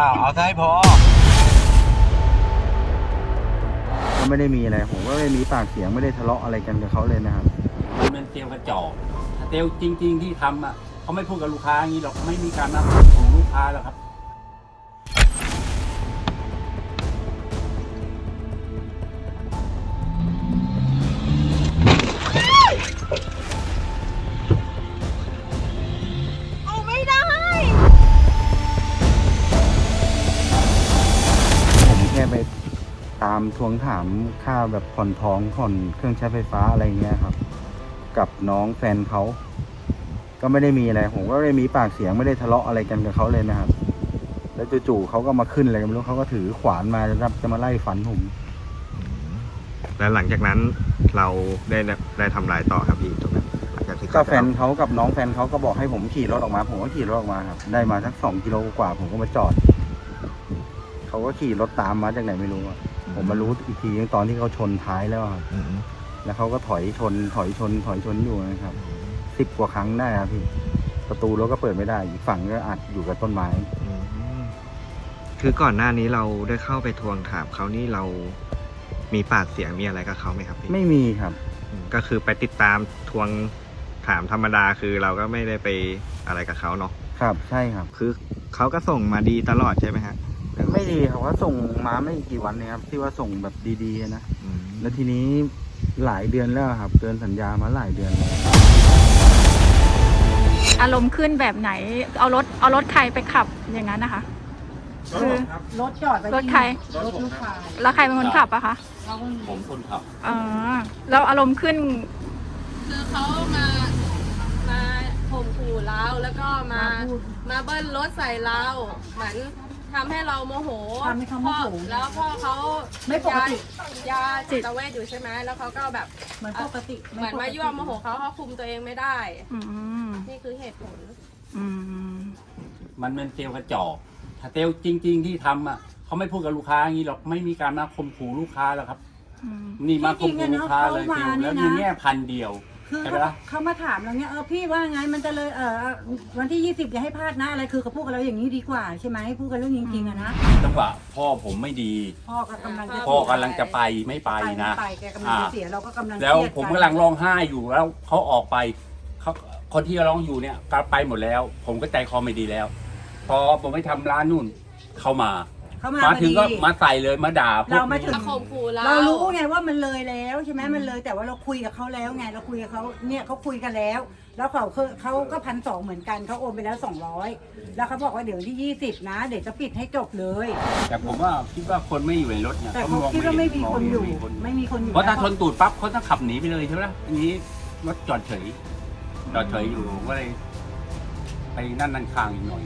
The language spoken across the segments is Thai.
าวเอาซะให้พอ ก็ไม่ได้มีอะไรผมก็ไม่ได้มีปากเสียงไม่ได้ทะเลาะอะไรกันกับเขาเลยนะครับ มันเป็นเซลล์กระจอกถ้าเซลล์จริง ๆ ที่ทำอะเขาไม่พูดกับลูกค้าอย่างนี้หรอกไม่มีการนับของลูกค้าหรอกครับ ตามทวงถามค่าแบบผ่อนทองผ่อนเครื่องใช้ไฟฟ้าอะไรเงี้ยครับ กับน้องแฟนเขาก็ไม่ได้มีอะไรผมก็ไม่ได้มีปากเสียงไม่ได้ทะเลาะอะไรกันกับเขาเลยนะครับ แล้วจู่ๆเขาก็มาขึ้นอะไรกันไม่รู้เขาก็ถือขวานมาจะจะมาไล่ฟันผมแล้วหลังจากนั้นเราได้ได้ทำลายต่อครับพี่ตรงนั้นหลังจากที่ก็เขาแฟนเขากับน้องแฟนเขาก็บอกให้ผมขี่รถออกมา ผมก็ขี่รถออกมาครับได้มาสักสองกิโลกว่าผมก็มาจอดเขาก็ขี่รถตามมาจากไหนไม่รู้อะ ผมมารู้อีกทีตอนที่เขาชนท้ายแล้วครับอืมแล้วเขาก็ถอยชน ถอยชน ถอยชนอยู่นะครับสิบกว่าครั้งได้ครับพี่ ประตูรถก็เปิดไม่ได้ อีกฝั่งก็อัดอยู่กับต้นไม้อืมคือก่อนหน้านี้เราได้เข้าไปทวงถามเขานี่เรามีปากเสียงมีอะไรกับเขาไหมครับพี่ ไม่มีครับอืมก็คือไปติดตามทวงถามธรรมดาคือเราก็ไม่ได้ไปอะไรกับเขาเนาะ ครับ ใช่ครับ คือเขาก็ส่งมาดีตลอดใช่ไหมฮะ ไม่ดีเขาก็ส่งมาไม่กี่วันเนะครับที่ว่าส่งแบบดีๆนะอืมแล้วทีนี้หลายเดือนแล้วครับเกินสัญญามาหลายเดือนแล้วอารมณ์ขึ้นแบบไหน เอารถเอารถใครไปขับอย่างนั้นนะคะ คือ รถจอดไว้รถใคร รถลูกค้าแล้วใครเป็นคนขับอะคะเขาก็ผมคนขับอ๋อแล้วอารมณ์ขึ้นคือเขามามาข่มขู่เราแล้วก็มาพูดมาเบิ้ลรถใส่เราเหมือน ทำให้เราโมโหทำให้เขาโมโหพ่อแล้วพ่อเขาไม่ปกติยาจิตเวชอยู่ใช่ไหมแล้วเขาก็แบบเหมือนปกติเหมือนมายั่วโมโหเขาเขาคุมตัวเองไม่ได้ อืมนี่คือเหตุผล อืมมันเป็นเซลล์กระจอกถ้าเซลล์จริง ๆ ที่ทำอะเขาไม่พูดกับลูกค้าอย่างนี้หรอกไม่มีการมาข่มขู่ลูกค้าหรอกครับ อืม นี่มาข่มขู่ลูกค้าเลยเซลล์แล้วมีแง่พันเดียว คือใช่ไหมเขาล่ะเขามาถามเราเนี่ยเออพี่ว่าไงมันจะเลยเออวันที่ยี่สิบอย่าให้พลาดนะอะไรคือเขาพูดกับเราอย่างนี้ดีกว่าใช่ไหมพูดกันเรื่องจริงๆอะนะจังหวะพ่อผมไม่ดี พ่อก็กำลังจะพ่อกำลังจะไปไม่ไปไปนะไปแกกำลังจะเสียเราก็กำลังแล้วเครียดผมกำลังร้องไห้อยู่แล้วเขาออกไปเขาคนที่ร้องอยู่เนี่ยก็ไปหมดแล้ว ผมก็ใจคอไม่ดีแล้ว พอผมไปทำร้านนู่นเข้ามา เขามามาพอถึงดีก็มาใส่เลยมาด่าพวกเรามาถึมาข่มขู่เราเรารู้ไงว่ามันเลยแล้วใช่ไหมมันเลยแต่ว่าเราคุยกับเขาแล้วไงเราคุยกับเขาเนี่ยเขาคุยกันแล้ว แล้วเขาคือเขาก็พันสองเหมือนกันเขาโอนไปแล้วสองร้อยแล้วเขาบอกว่าเดี๋ยวที่ยี่สิบนะเดี๋ยวจะปิดให้จบเลย แต่ผมว่าคิดว่าคนไม่อยู่ในรถเนี่ยแต่เขาคิดว่าไม่มีคนอยู่ ไม่มีคนอยู่เพราะถ้าชนตูดปั๊บเขาต้องขับหนีไปเลยใช่ไหมล่ะอันนี้รถจอดเฉยจอดเฉยอยู่ผมก็เลย ไปนั่นนั่นคางอีกหน่อย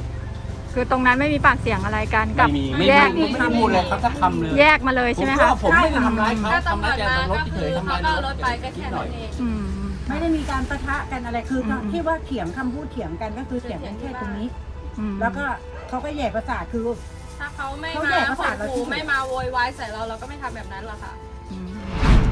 คือตรงนั้นไม่มีปากเสียงอะไรกันกัไม่บมีไม่แยไม่กไม่ได้พูดเลยเขาสักคำเลยแยกมาเลยใช่ไหมคะผว่าผมไม่ได้ทำร้ายเขาถ้าทำตำรร้าวยจแต่มารถก็เฉคือยๆทำเขาร้ายก็เอารถไปก็นิแค่ดหน่นั้อยนเอง อืม ไม่ได้มีการประทะกันอะไรคืออม ที่ว่าเถียงคำพูดเถียงกันก็คือเถียงกันแค่ตรงนี้ อืม แล้วก็เขาก็แย่ประสาทคือ ถ้าเขาไม่เขามาแยกประข่สามทเราขู่ที่ไม่มาโวยวายใส่เราเราก็ไม่ทำแบบนั้นหรอกค่ะ